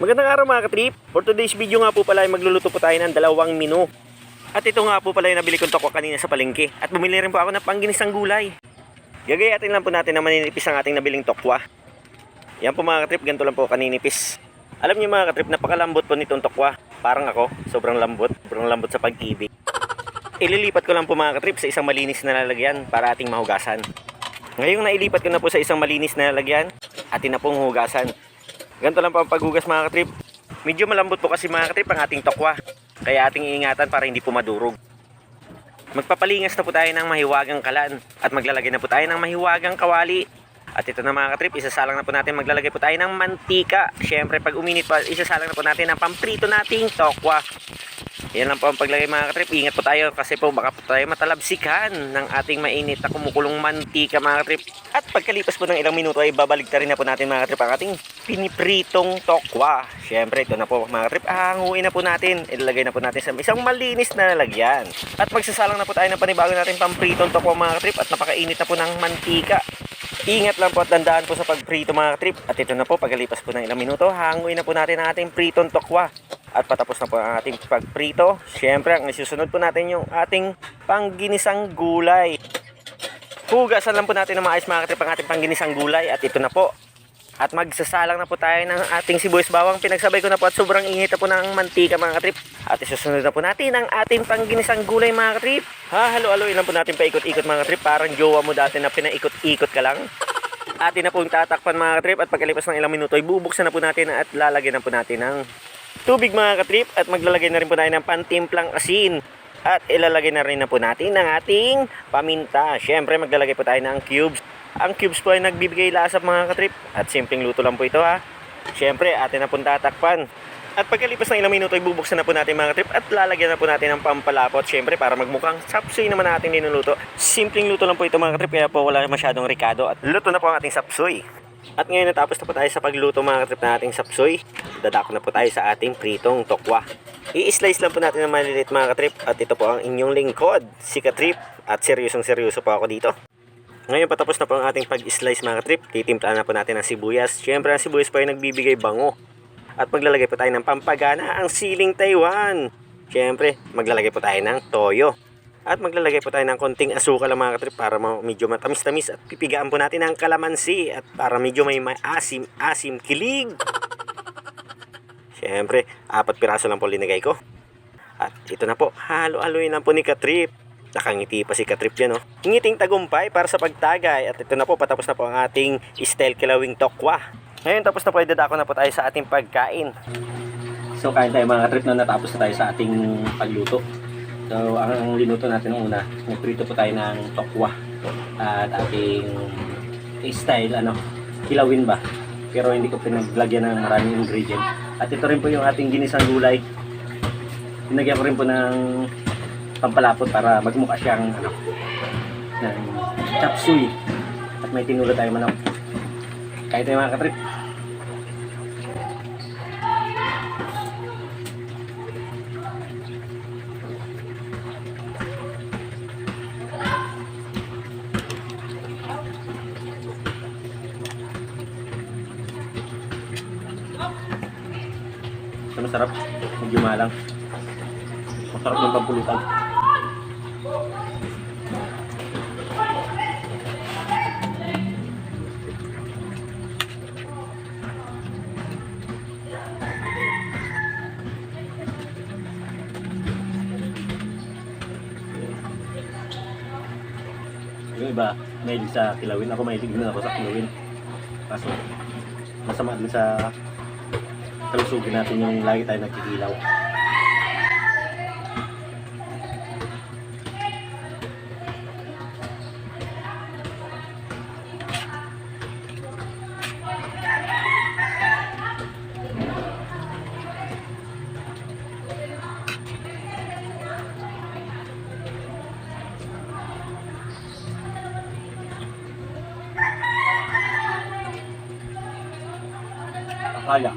Magandang araw mga katrip. For today's video nga po pala ay magluluto po tayo ng dalawang menu. At ito nga po pala yung nabili kong tokwa kanina sa palengke. At bumili rin po ako ng pangginisang gulay. Gagayatin lang po natin na maninipis ang ating nabiling tokwa. Yan po mga katrip, ganito lang po kaninipis. Alam niyo mga katrip, napakalambot po nitong tokwa. Parang ako, sobrang lambot. Sobrang lambot sa pag-ibig. Ililipat ko lang po mga katrip sa isang malinis na lalagyan para ating mahugasan. Ngayong nailipat ko na po sa isang malinis na lalagyan, atin na pong hugasan. Ganito lang po ang paghugas mga katrip. Medyo malambot po kasi mga katrip ang ating tokwa. Kaya ating iingatan para hindi po madurog. Magpapalingas na po tayo ng mahiwagang kalan at maglalagay na po tayo ng mahiwagang kawali. At ito na mga katrip, isasalang na po natin maglalagay po tayo ng mantika. Siyempre pag uminit pa, isasalang na po natin ang pamprito nating tokwa. Yan lang po ang paglagay mga katrip. Ingat po tayo kasi po baka po tayo matalabsikan ng ating mainit na kumukulong mantika mga katrip. At pagkalipas po ng ilang minuto ay babalik rin na po natin mga katrip ang ating pinipritong tokwa. Siyempre ito na po mga katrip. Hanguin na po natin. Ilalagay na po natin sa isang malinis na lalagyan. At magsasalang na po tayo ng panibago natin pampritong tokwa mga katrip. At napakainit na po ng mantika. Ingat lang po at dandaan po sa pagprito mga trip. At ito na po, pagkalipas po ng ilang minuto, hanguin na po natin ang ating pritong tokwa. At patapos na po ang ating pagprito. Siyempre, ang isusunod po natin yung ating pangginisang gulay. Hugasan lang po natin ng maayos mga katrip ang ating pangginisang gulay. At ito na po. At magsasalang na po tayo ng ating sibuyas bawang. Pinagsabay ko na po at sobrang init na po ng mantika mga katrip. At isusunod na po natin ang ating pangginisang gulay mga katrip. Ha, halo-haloy lang po natin paikot-ikot mga katrip. Parang jowa mo dati na pinaikot-ikot ka lang. Atin na pong tatakpan mga katrip at pagkalipas ng ilang minuto ay bubuksan na po natin at lalagyan na po natin ng tubig mga katrip at maglalagay na rin po tayo ng pantimplang asin. At ilalagay na rin na po natin ng ating paminta. Siyempre maglalagay po tayo ng cubes. Ang cubes po ay nagbibigay lasap mga katrip. At simpleng luto lang po ito ha. Siyempre atin na pong tatakpan. At pagkalipas ng ilang minuto ay bubuksan na po natin mga katrip at lalagyan na po natin ng pampalapot. Siyempre para magmukhang sapsoy naman natin linuluto. Simpleng luto lang po ito mga katrip kaya po wala masyadong ricado. At luto na po ang ating sapsoy. At ngayon natapos na po tayo sa pagluto mga katrip na ating sapsoy. Dadako na po tayo sa ating pritong tokwa. I-slice lang po natin ng maliliit mga katrip. At ito po ang inyong lingkod, si Katrip. At seryosong seryoso po ako dito. Ngayon patapos na po ang ating pag-slice mga katrip. Titimpla na po natin ang sibuyas. Siyempre ang sibuyas po ay nagbibigay bango. At maglalagay po tayo ng pampagana ang siling Taiwan. Siyempre, maglalagay po tayo ng toyo. At maglalagay po tayo ng konting asukal mga katrip para medyo matamis-tamis at pipigaan po natin ang kalamansi at para medyo may asim-asim kilig. Siyempre, apat piraso lang po linagay ko. At ito na po, halo-haloy na po ni Katrip. Nakangiti pa si Katrip yan, oh. Ngiting tagumpay para sa pagtagay. At ito na po, patapos na po ang ating style kilawing tokwa. Ngayon, tapos na po, idadako na po tayo sa ating pagkain. So, kain tayo mga Katrip na natapos na tayo sa ating pagluto. So, ang, ang linuto natin una, nagprito po tayo ng tokwa. At ating style, ano, kilawin ba? Pero hindi ko pinaglagyan ng maraming ingredient. At ito rin po yung ating ginisang gulay. Pinagyan ko rin po ng pampalapot para magmukha siyang ano, ng chop suey. At may tinulo tayo manok. Kaya tayo mga katrip. Masarap. Medyo malang. Masarap ng pampulutan. Yung iba, mahilig sa kilawin. Ako mahilig din ako sa kilawin. Kaso, masama din sa kalusugin natin yung lagi tayo nagkikilaw. vaya